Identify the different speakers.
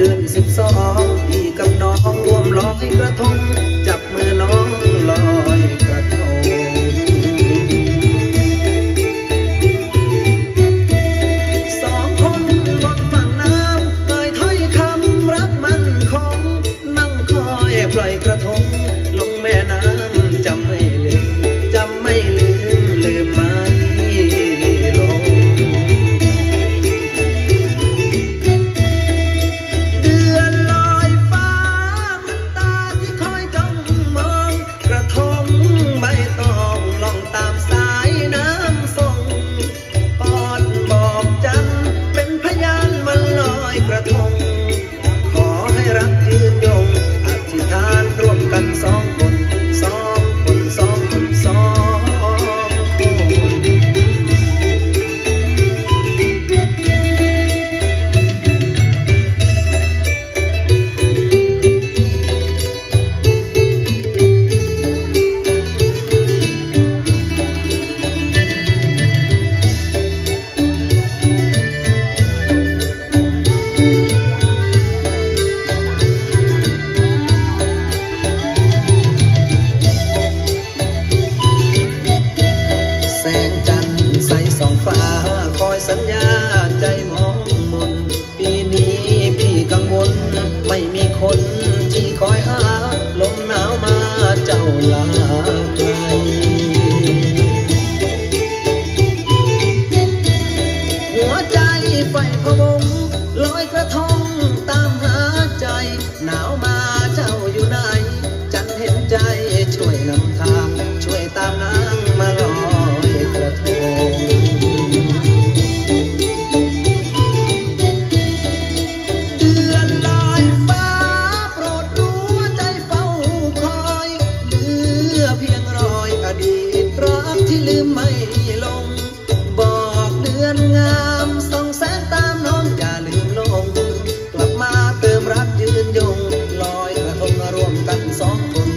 Speaker 1: เดือนสิบสองพี่กับน้องรวมร้อยกระทง ধন สัญญาใจมองมนปีนี้พี่กังวลไม่มีคนที่คอยหาลมหนาวมาเจ้าลา ลืมไบอกเดือนงามสองแสนตามนองอย่าลืมลง กลับมาเติมรักยืนยงลอยกระทงรวมกันสอง